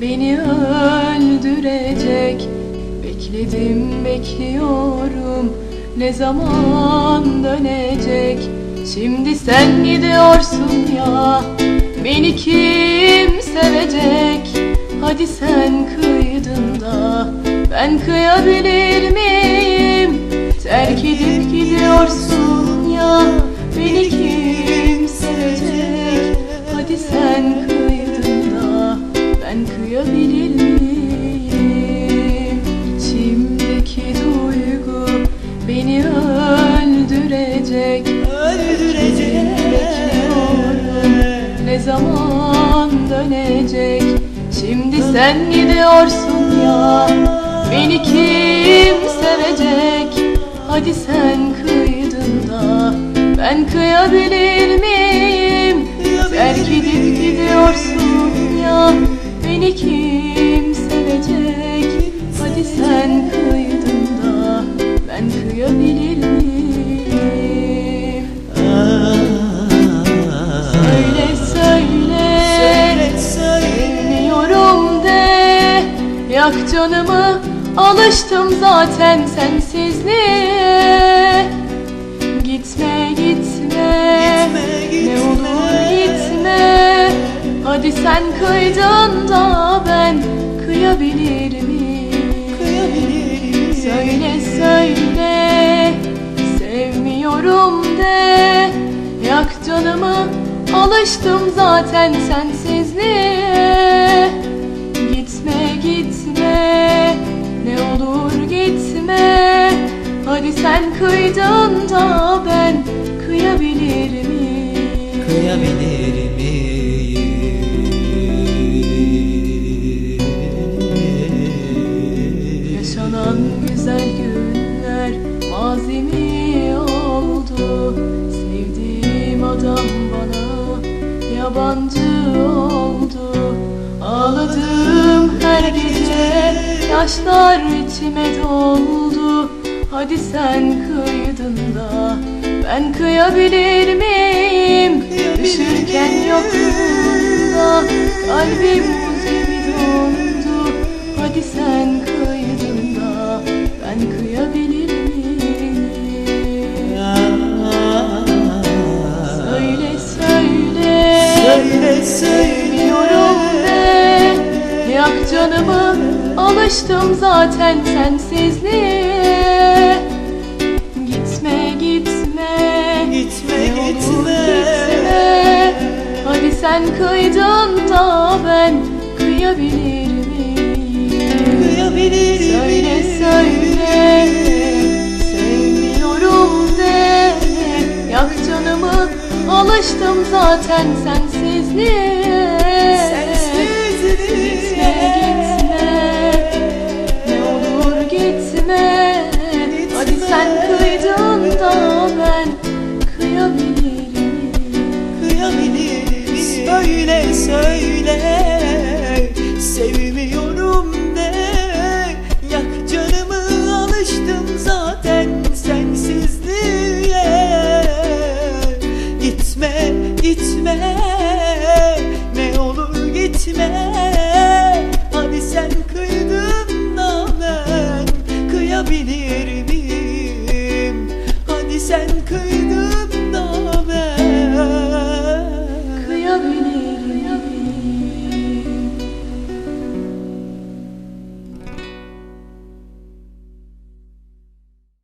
beni öldürecek. Bekledim bekliyorum. Ne zaman dönecek? Şimdi sen gidiyorsun ya. Beni kim sevecek? Hadi sen kıydın da. Ben kıyabilir miyim? Terk zaman dönecek. Şimdi sen gidiyorsun ya Beni kim sevecek? Hadi sen kıydın da Ben kıyabilir miyim? Terk edip gidiyorsun ya Beni kim sevecek? Hadi sen kıydın da Ben kıyabilir miyim Alıştım zaten sensizliğe. Gitme gitme. Ne olur gitme. Hadi sen kıydın da ben Kıyabilir miyim? Söyle söyle. Sevmiyorum de. Yak canımı. Alıştım zaten sensizliğe Hadi sen kıydın da ben Kıyabilir miyim? Kıyabilir miyim? Yaşanan güzel günler mazi mi oldu. Sevdiğim adam bana yabancı oldu. Ağladım her gece yaşlar içime doldu Hadi sen kıydın da ben kıyabilir miyim? Üşürken yokluğunda kalbim buz gibi dondu. Hadi sen kıydın da ben kıyabilir miyim? Söyle söyle Söyle söyle. Sevmiyorum de Yak canımı Alıştım zaten sensizliğe sen kıydın da ben Kıyabilir miyim? Kıyabilir Söyle söyle Sevmiyorum de. Yak canımı Alıştım zaten sensizliğe Söyle söyle Sevmiyorum de. Yak canımı alıştım zaten sensizliğe. Gitme gitme Ne olur gitme. Hadi sen kıydın da ben Kıyabilir